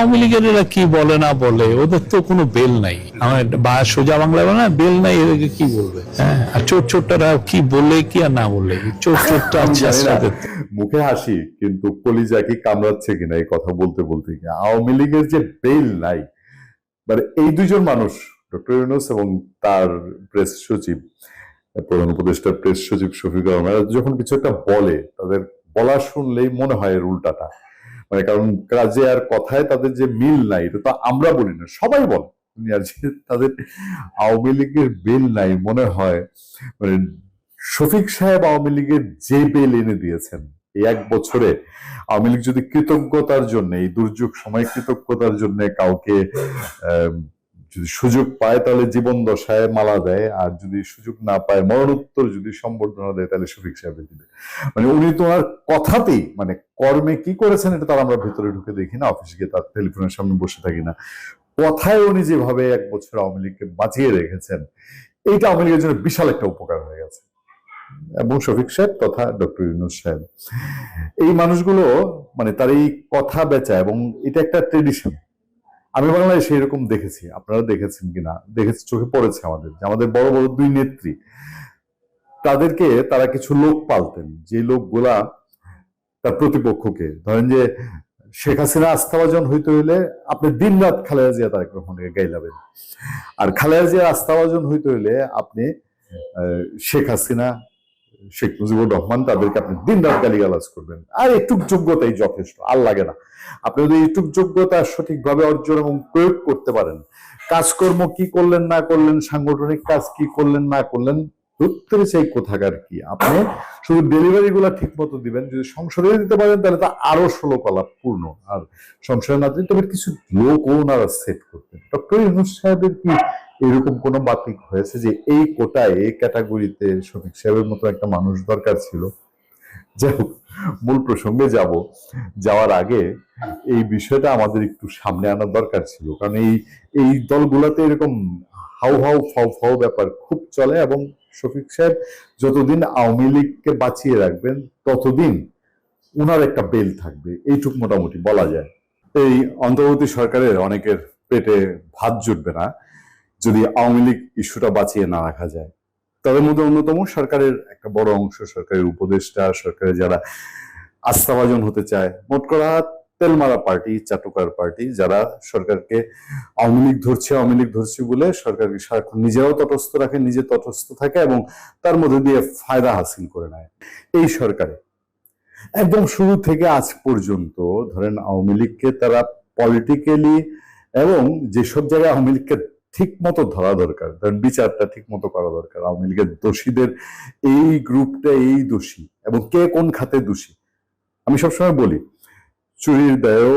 আওয়ামী লীগের এরা কি বলে না বলে ওদের তো কোনো বেল নাই। আমার বা সোজা বাংলা বলে না বেল নাই এদেরকে কি বলবে? হ্যাঁ আর চোর চোরটারা কি বলে কি আর না বলে? চোর চোরটা মুখে হাসি কিন্তু কলিজা কি কামড়াচ্ছে কিনা এই কথা বলতে বলতে আওয়ামী লীগের যে বেল নাই মানে এই দুজন মানুষ ডক্টর ইউনুস এবং তার প্রেস সচিব প্রধান উপদেষ্টার প্রেস সচিব শফিকুর রহমান যখন কিছু একটা বলে তাদের বলা শুনলেই মনে হয় এর উল্টাটা। মানে কারণ কাজে আর কথায় তাদের যে মিল নাই, এটা তো আমরা বলি না, সবাই বলে। তাদের আওয়ামী লীগের বিল নাই মনে হয় মানে শফিক সাহেব আওয়ামী লীগের যে বেল এনে দিয়েছেন, এই এক বছরে আওয়ামী লীগ যদি কৃতজ্ঞতার জন্য, এই দুর্যোগ সময় কৃতজ্ঞতার জন্য কাউকে যদি সুযোগ পায় তাহলে জীবন দশায় মালা দেয়, আর যদি সুযোগ না পায়, মরণোত্তর যদি সম্বর্ধনা দেয়, তাহলে শফিক সাহেবের দিবে মানে উনি তো আর কথাতেই মানে কর্মে কি করেছেন এটা তার আমরা ভেতরে ঢুকে দেখি না, অফিসে গিয়ে তার টেলিফোনের সামনে বসে থাকি না। কথায় উনি যেভাবে এক বছর আওয়ামী লীগকে বাঁচিয়ে রেখেছেন, এইটা আওয়ামী লীগের জন্য বিশাল একটা উপকার হয়ে গেছে। এবং শফিক সাহেব তথা ডক্টর ইউনুস সাহেব। এই মানুষগুলো মানে তার এই কথা বেচা এবং এটা একটা ট্রেডিশন আমি বাংলায় সেই রকম দেখেছি, আপনারা দেখেছেন কিনা? দেখেছি, চোখে পড়েছে আমাদের, যে আমাদের বড় বড় দুই নেত্রী, তাদেরকে তারা কিছু লোক পালতেন যে লোকগুলা তার প্রতিপক্ষকে। ধরেন যে শেখ হাসিনা আস্থাভাজন হইতে হইলে আপনি দিন রাত খালেদা জিয়া, তারেক রহমানকে গাইলাবেন। আর খালেদা জিয়া আস্থাভাজন হইতে হইলে আপনি শেখ হাসিনা শেখ মুজিবুর রহমান, তাদেরকে আপনি দিন রাত গালিগালাজ করবেন। আর এটুক যোগ্যতাই যথেষ্ট, আর লাগে না। আপনি যদি একটু যোগ্যতা সঠিকভাবে অর্জন এবং প্রয়োগ করতে পারেন, কাজকর্ম কি করলেন, না করলেন, সাংগঠনিক কাজ কি করলেন, না করলেন প্রত্যেকে সেই কোথাকার কি? আপনি শুধু ডেলিভারি গুলা ঠিক মতো দিবেন, যদি সংসদে দিতে পারেন, তাহলে তা আরও ষোলো কলা পূর্ণ। আর সংসদে না দিন তবে কিছু লোক ওনারা সেট করতেন ডক্টর ইউনুস সাহেবের কি এরকম কোনো বাতিক হয়েছে যে এই কোটায় এই ক্যাটাগরিতে শফিক সাহেবের মতো একটা মানুষ দরকার ছিল? যাই হোক, মূল প্রসঙ্গে যাব। যাওয়ার আগে এই বিষয়টা আমাদের একটু সামনে আনার দরকার ছিল। কারণ এই এই দলগুলোতে এরকম হাউ হাউ ফাউ ফাউ ব্যাপার খুব চলে এবং শফিক সাহেব, যতদিন আওয়ামী লীগকে বাঁচিয়ে রাখবেন, ততদিন উনার একটা বেল থাকবে। এইটুক মোটামুটি বলা যায়। এই অন্তর্বর্তী সরকারের অনেকের পেটে ভাত জুটবে না, যদি আওয়ামী লীগ ইস্যুটা বাঁচিয়ে না রাখা যায়। তাদের মধ্যে অন্যতম সরকারের একটা বড় অংশ, সরকারের উপদেষ্টা, সরকারের যারা আস্থাভাজন হতে চায়, মোট করা তেলমারা পার্টি, চাটুকার পার্টি, যারা সরকারকে আওয়ামী লীগ ধরছে, আওয়ামী লীগ ধরছে বলে সরকারকে সারাক্ষণ নিজেরাও তটস্থ রাখে, নিজে তটস্থ থাকে এবং তার মধ্যে দিয়ে ফায়দা হাসিল করে নেয়। এই সরকারে একদম শুরু থেকে আজ পর্যন্ত ধরেন আওয়ামী লীগকে তারা পলিটিক্যালি এবং যেসব জায়গায় আওয়ামী লীগকে ঠিক মতো ধরা দরকার, ধরেন বিচারটা ঠিক মতো করা দরকার, আওয়ামী লীগের দোষীদের এই গ্রুপটা এই দোষী এবং কে কোন খাতে দোষী, আমি সবসময় বলি চুরির দায়েও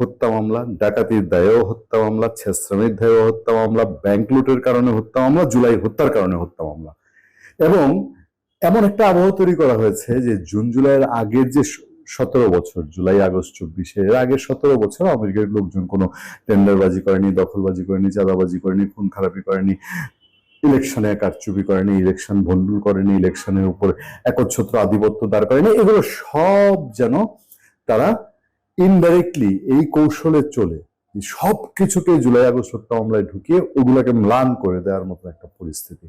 হত্যা মামলা, ডাকাতির দায়েও হত্যা মামলা ছেশ্রামের দায়েও হত্যা মামলা ব্যাংক লুটের কারণে হত্যা মামলা, জুলাই হত্যার কারণে হত্যা মামলা। এবং এমন একটা আবহাওয়া তৈরি করা হয়েছে যে জুন জুলাইয়ের আগের যে সতেরো বছর, জুলাই, আগস্ট চব্বিশে এর আগে সতেরো বছর আমেরিকার লোকজন কোনো টেন্ডারবাজি করেনি, দখলবাজি করেনি, চাঁদাবাজি করেনি, খুন খারাপি করেনি, ইলেকশনে কারচুপি করেনি, ইলেকশন ভণ্ডুল করেনি, ইলেকশনের উপর একচ্ছত্র আধিপত্য দাঁড় করেনি। এগুলো সব যেন তারা ইনডাইরেক্টলি এই কৌশলে চলে। সব কিছুকে জুলাই আগস্ট হত্যা মামলায় ঢুকিয়ে ওগুলাকে ম্লান করে দেওয়ার মতো একটা পরিস্থিতি।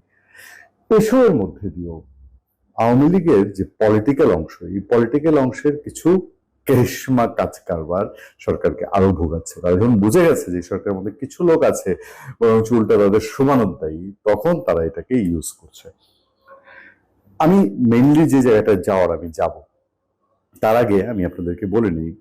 এসবের মধ্যে দিয়েও আওয়ামী লীগের যে পলিটিক্যাল অংশ, এই পলিটিক্যাল অংশের কিছু কেশমা কাজ কারবার সরকারকে আরও ভোগাচ্ছে। তারা যখন বুঝে গেছে যে সরকারের মধ্যে কিছু লোক আছে বরং উল্টা তাদের সমানোদ্দায়ী তখন তারা এটাকে ইউজ করছে। আমি মেইনলি যে জায়গাটা যাওয়ার আমি যাব, তার আগে আমি আপনাদেরকে বলে নিই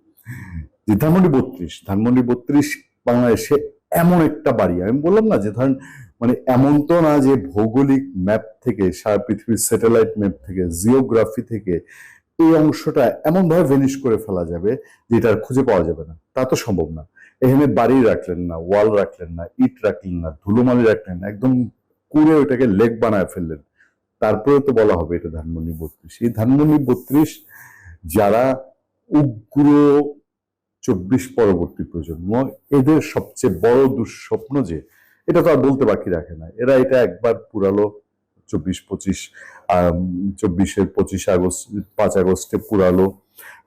যে ধানমন্ডি বত্রিশ ধানমন্ডি বত্রিশ বাংলাদেশে এমন একটা বাড়ি। আমি বললাম না যে ধরেন মানে এমন তো না যে ভৌগোলিক ম্যাপ থেকে, সারা পৃথিবীর স্যাটেলাইট ম্যাপ থেকে জিওগ্রাফি থেকে এই অংশটা এমন ভাবে ভেনিশ করে ফেলা যাবে যে এটা খুঁজে পাওয়া যাবে না। তা তো সম্ভব না। এখানে বাড়ি রাখলেন না, ওয়াল রাখলেন না, ইট রাখলেন না, ধুলোমালি রাখলেন না, একদম কুড়ে ওটাকে লেক বানায় ফেললেন। তারপরে তো বলা হবে এটা ধানমন্ডি বত্রিশ। এই ধানমন্ডি বত্রিশ যারা উগ্র চব্বিশ পরবর্তী প্রজন্ম, এদের সবচেয়ে বড় দুঃস্বপ্ন যে, এটা তো আর বলতে বাকি রাখে না। এরা এটা একবার পুরালো চব্বিশ পঁচিশ চব্বিশের পঁচিশ আগস্ট, পাঁচ আগস্টে পুরালো,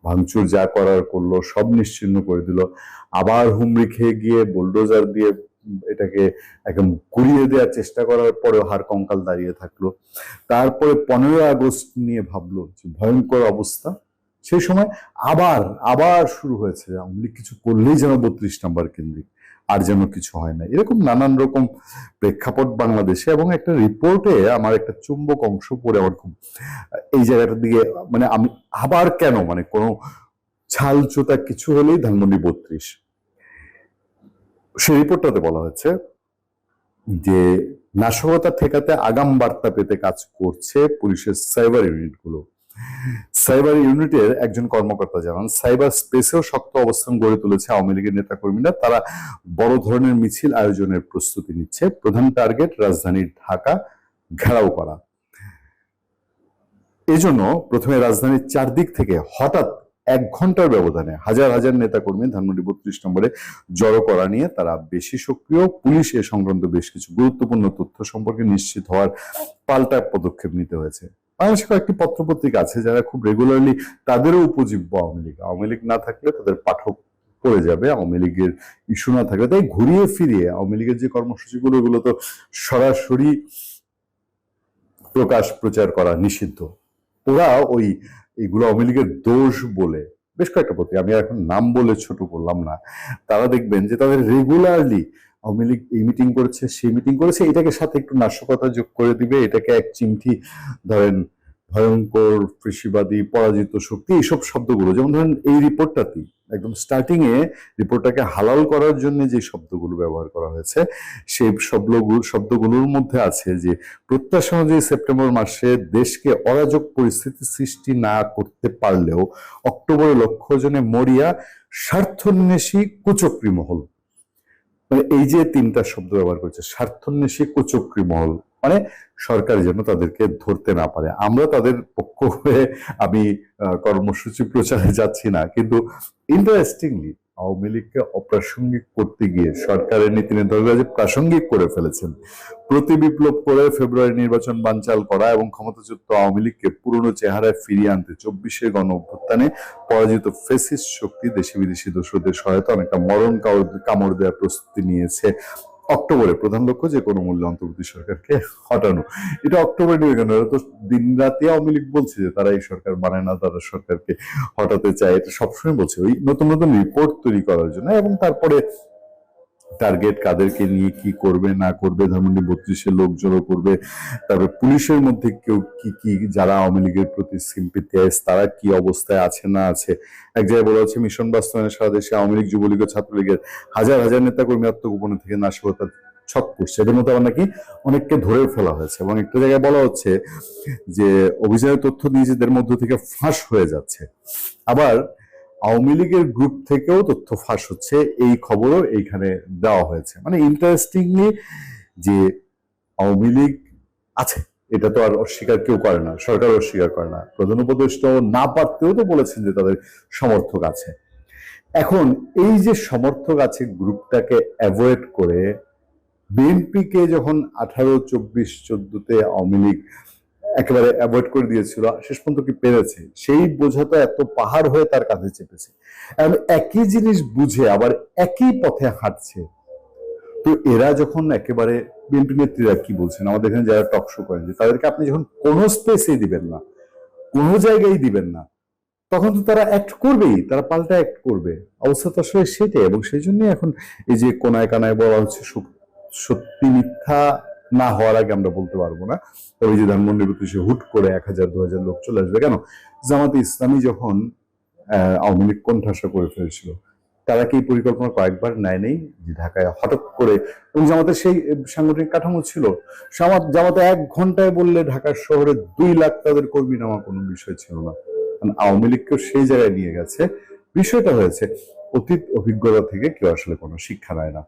ভাঙচুর যা করার করল, সব নিশ্চিহ্ন করে দিল। আবার হুমড়ি খেয়ে গিয়ে বুলডোজার দিয়ে এটাকে একদম গুড়িয়ে দেওয়ার চেষ্টা করার পরেও হার কঙ্কাল দাঁড়িয়ে থাকল। তারপরে পনেরোই আগস্ট নিয়ে ভাবলো যে ভয়ঙ্কর অবস্থা। সেই সময় আবার আবার শুরু হয়েছে আওয়ামী লীগ। কিছু করলেই যেন বত্রিশ নাম্বার কেন্দ্রিক, আর যেন কিছু হয় না। এরকম নানান রকম প্রেক্ষাপট বাংলাদেশে এবং একটা রিপোর্টে আমার একটা চুম্বক অংশ পড়ে আমার খুব, এই জায়গাটার দিকে মানে আমি আবার কেন মানে কোনো ছালচোতা কিছু হলেই ধানমন্ডি বত্রিশ। সেই রিপোর্টটাতে বলা হয়েছে যে, নাশকতা ঠেকাতে আগাম বার্তা পেতে কাজ করছে পুলিশের সাইবার ইউনিটগুলো। সাইবার ইউনিটের একজন কর্মকর্তা জানান, সাইবার স্পেসেও শক্ত অবস্থান গড়ে তুলেছে আওয়ামী লীগের নেতাকর্মীরা। তারা বড় ধরনের মিছিল আয়োজনের প্রস্তুতি নিচ্ছে। প্রধান টার্গেট, রাজধানী ঢাকা, ঘেরাও করা। এজন্য প্রথমে রাজধানীর চারদিক থেকে হঠাৎ এক ঘণ্টার ব্যবধানে হাজার হাজার নেতাকর্মী ধানমন্ডি বত্রিশ নম্বরে জড়ো করা নিয়ে তারা বেশি সক্রিয়। পুলিশ এ সংক্রান্ত বেশ কিছু গুরুত্বপূর্ণ তথ্য সম্পর্কে নিশ্চিত হওয়ার পাল্টা পদক্ষেপ নিতে হয়েছে। বাংলাদেশে কয়েকটি পত্রপত্রিকা আছে যারা খুব রেগুলারলি তাদেরও উপজীব্য আওয়ামী লীগ। আওয়ামী লীগ না থাকলে তাদের পাঠক পড়ে যাবে, আওয়ামী লীগের ইস্যু না থাকলে। তাই ঘুরিয়ে ফিরিয়ে আওয়ামী লীগের যে কর্মসূচিগুলো, এগুলো তো সরাসরি প্রকাশ প্রচার করা নিষিদ্ধ। ওরা ওই এইগুলো আওয়ামী লীগের দোষ বলে। বেশ কয়েকটা পত্রিকা, আমি এখন নাম বলে ছোট করলাম না। তারা দেখবেন যে তাদের রেগুলারলি আওয়ামী লীগ এই মিটিং করেছে, সেই মিটিং করেছে, এটাকে সাথে একটু নাশকতা যোগ করে দিবে, এটাকে এক চিমটি ধরেন ভয়ঙ্কর কৃষিবাদী, পরাজিত শক্তি, এইসব শব্দগুলো, যেমন ধরেন এই রিপোর্টটাতেই একদম স্টার্টিং এ রিপোর্টটাকে হালাল করার জন্য যে শব্দগুলো ব্যবহার করা হয়েছে, সেই শব্দগুলো, শব্দগুলোর মধ্যে আছে যে প্রত্যাশা অনুযায়ী সেপ্টেম্বর মাসে দেশকে অরাজক পরিস্থিতি সৃষ্টি না করতে পারলেও অক্টোবরে লক্ষ্য জনে মরিয়া স্বার্থন্বেষী কুচক্রী মহল মানে এই যে তিনটা শব্দ ব্যবহার করছে, স্বার্থন্বেষী কুচক্রী মহল মানে সরকার যেন তাদেরকে ধরতে না পারে। আমরা তাদের পক্ষ হয়ে আমি কর্মসূচি প্রচারে যাচ্ছি না, কিন্তু ইন্টারেস্টিংলি আওয়ামী লীগকে অপ্রাসঙ্গিক করতে গিয়ে সরকারের নীতি নির্ধারকরা যে প্রাসঙ্গিক করে ফেলেছেন, প্রতি বিপ্লব করে ফেব্রুয়ারি নির্বাচন বানচাল করা এবং ক্ষমতাচ্যুত আওয়ামী লীগকে পুরনো চেহারায় ফিরিয়ে আনতে চব্বিশে গণ অভ্যুত্থানে পরাজিত ফেসিস শক্তি দেশি বিদেশি দোষদের সহায়তা অনেকটা মরণ কামড়- কামড় দেওয়ার প্রস্তুতি নিয়েছে। অক্টোবরে প্রধান লক্ষ্য যে কোনো মূল্যে অন্তর্বর্তী সরকারকে হটানো। এটা অক্টোবরে নিয়ে কেন? তো দিন রাতে আওয়ামী লীগ বলছে যে তারা এই সরকার বানায় না, তারা সরকারকে হটাতে চায়। এটা সবসময় বলছে। ওই নতুন নতুন রিপোর্ট তৈরি করার জন্য এবং তারপরে টার্গেট কাদেরকে নিয়ে কি করবে, না করবে ধানমন্ডি বত্রিশের লোক জড়ো করবে, তারপরে পুলিশের মধ্যে কেউ কি কি, যারা আওয়ামী লীগের প্রতি সিম্পিতিয়াইজ তারা কি অবস্থায় আছে, না আছে? এক জায়গায় বলা হচ্ছে মিশন বাস্তবায়নে সারা দেশে আওয়ামী লীগ, যুবলীগ ও ছাত্রলীগের হাজার হাজার নেতাকর্মী আত্মগোপনে থেকে নাশকতার ছক করছে এদের মধ্যে আবার নাকি অনেককে ধরেও ফেলা হয়েছে এবং একটা জায়গায় বলা হচ্ছে যে, অভিযানের তথ্য নিজেদের মধ্য থেকে ফাঁস হয়ে যাচ্ছে। আবার আওয়ামী লীগের গ্রুপ থেকেও তথ্য ফাঁস হচ্ছে, এই খবরও এইখানে দেওয়া হয়েছে। মানে ইন্টারেস্টিংলি যে আওয়ামী লীগ আছে, এটা তো আর অস্বীকার কেউ করে না, সরকার অস্বীকার করে না। প্রধান উপদেষ্টা না পারতেও তো বলেছেন যে তাদের সমর্থক আছে। এখন এই যে সমর্থক আছে গ্রুপটাকে অ্যাভয়েড করে বিএনপিকে যখন আঠারো, চব্বিশ, চোদ্দতে আওয়ামী লীগ একেবারে অ্যাভয়েড করে দিয়েছিল, শেষ পর্যন্ত কি পেরেছে? সেই বোঝা তো এত পাহাড় হয়ে তার কাঁধে চেপেছে। একই জিনিস বুঝে আবার একই পথে হাঁটছে। তো এরা যখন একেবারে বিএনপি নেত্রীরা কি বলছেন? আমাদের এখানে যারা টক শো করেন, যে তাদেরকে আপনি যখন কোনো স্পেসেই দিবেন না, কোনো জায়গায় দিবেন না, তখন তো তারা অ্যাক্ট করবেই, তারা পাল্টা অ্যাক্ট করবে। অবস্থা তো আসলে সেটাই এবং সেই জন্যই এখন এই যে কোনায় কানায় বলা হচ্ছে সত্যি মিথ্যা না হওয়ার আগে আমরা বলতে পারব না। তবে যে ধানমন্ডি সে হুট করে এক হাজার, দু হাজার লোক চলে আসবে। কেন? জামাতে ইসলামী যখন আওয়ামী লীগ কোণঠাসা করে ফেলেছিল, তারা কি পরিকল্পনা কয়েকবার নেয় নেই যে ঢাকায় হঠাৎ করে, এবং জামাতের সেই সাংগঠনিক কাঠামো ছিল। জামাতে এক ঘন্টায় বললে ঢাকার শহরে দুই লাখ তাদের কর্মী নেওয়া কোনো বিষয় ছিল না। কারণ আওয়ামী লীগকেও সেই জায়গায় নিয়ে গেছে। বিষয়টা হয়েছে, অতীত অভিজ্ঞতা থেকে কেউ আসলে কোনো শিক্ষা নেয় না।